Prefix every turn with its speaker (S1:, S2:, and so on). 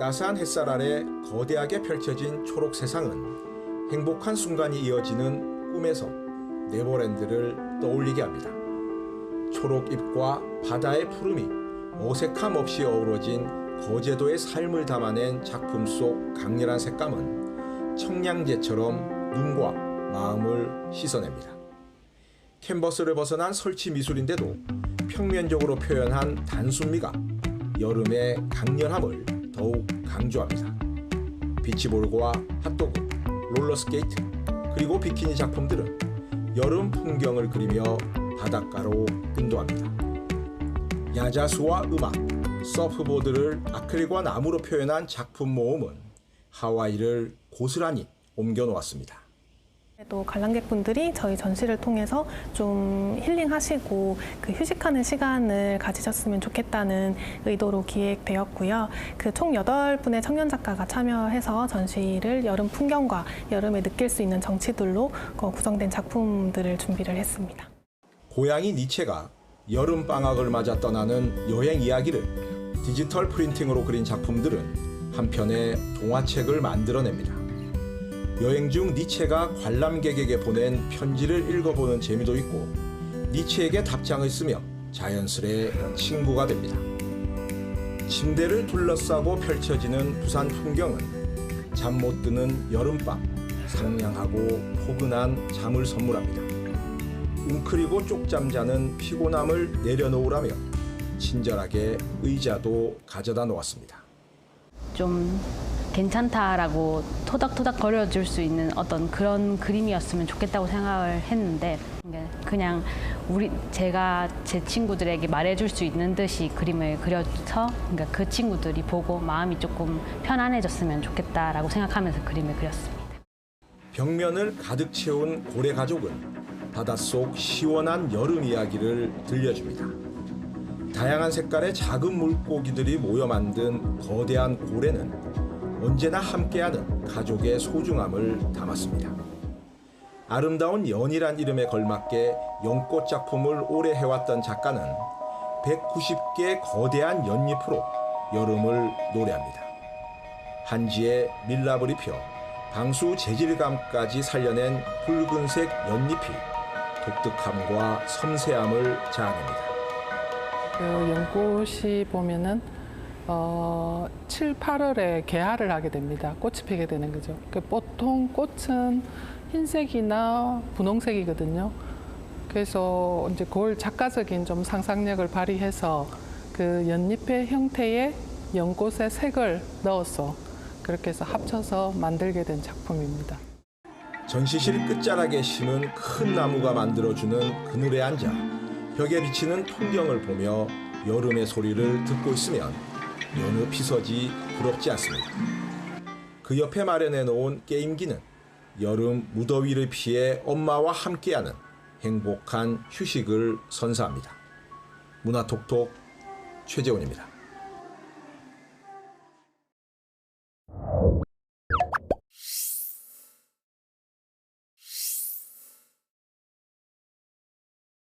S1: 따스한 햇살 아래 거대하게 펼쳐진 초록 세상은 행복한 순간이 이어지는 꿈에서 네버랜드를 떠올리게 합니다. 초록 잎과 바다의 푸름이 어색함 없이 어우러진 거제도의 삶을 담아낸 작품 속 강렬한 색감은 청량제처럼 눈과 마음을 씻어냅니다. 캔버스를 벗어난 설치 미술인데도 평면적으로 표현한 단순미가 여름의 강렬함을 더욱 강조합니다. 비치볼과 핫도그, 롤러스케이트, 그리고 비키니 작품들은 여름 풍경을 그리며 바닷가로 인도합니다. 야자수와 음악, 서프보드를 아크릴과 나무로 표현한 작품 모음은 하와이를 고스란히 옮겨 놓았습니다.
S2: 또 관람객분들이 저희 전시를 통해서 좀 힐링하시고 그 휴식하는 시간을 가지셨으면 좋겠다는 의도로 기획되었고요. 그총 8분의 청년 작가가 참여해서 전시를 여름 풍경과 여름에 느낄 수 있는 정치들로 어, 구성된 작품들을 준비를 했습니다.
S1: 고양이 니체가 여름 방학을 맞아 떠나는 여행 이야기를 디지털 프린팅으로 그린 작품들은 한편의 동화책을 만들어냅니다. 여행 중 니체가 관람객에게 보낸 편지를 읽어보는 재미도 있고 니체에게 답장을 쓰며 자연스레 친구가 됩니다. 침대를 둘러싸고 펼쳐지는 부산 풍경은 잠 못 드는 여름밤 상냥하고 포근한 잠을 선물합니다. 웅크리고 쪽잠 자는 피곤함을 내려놓으라며 친절하게 의자도 가져다 놓았습니다.
S3: 좀 괜찮다라고 토닥토닥 거려줄 수 있는 어떤 그런 그림이었으면 좋겠다고 생각을 했는데 그냥 우리 제가 제 친구들에게 말해줄 수 있는 듯이 그림을 그려서 그러니까 그 친구들이 보고 마음이 조금 편안해졌으면 좋겠다라고 생각하면서 그림을 그렸습니다.
S1: 벽면을 가득 채운 고래 가족은 바닷속 시원한 여름 이야기를 들려줍니다. 다양한 색깔의 작은 물고기들이 모여 만든 거대한 고래는 언제나 함께하는 가족의 소중함을 담았습니다. 아름다운 연이란 이름에 걸맞게 연꽃 작품을 오래 해왔던 작가는 190개 거대한 연잎으로 여름을 노래합니다. 한지에 밀랍을 입혀 방수 재질감까지 살려낸 붉은색 연잎이 독특함과 섬세함을 자아냅니다.
S4: 그 연꽃이 보면은 어, 7, 8월에 개화를 하게 됩니다. 꽃이 피게 되는 거죠. 그 보통 꽃은 흰색이나 분홍색이거든요. 그래서 이제 그걸 작가적인 좀 상상력을 발휘해서 그 연잎의 형태의 연꽃의 색을 넣어서 그렇게 해서 합쳐서 만들게 된 작품입니다.
S1: 전시실 끝자락에 심은 큰 나무가 만들어주는 그늘에 앉아 벽에 비치는 풍경을 보며 여름의 소리를 듣고 있으면 여느 피서지 부럽지 않습니다. 그 옆에 마련해 놓은 게임기는 여름 무더위를 피해 엄마와 함께하는 행복한 휴식을 선사합니다. 문화톡톡 최재원입니다.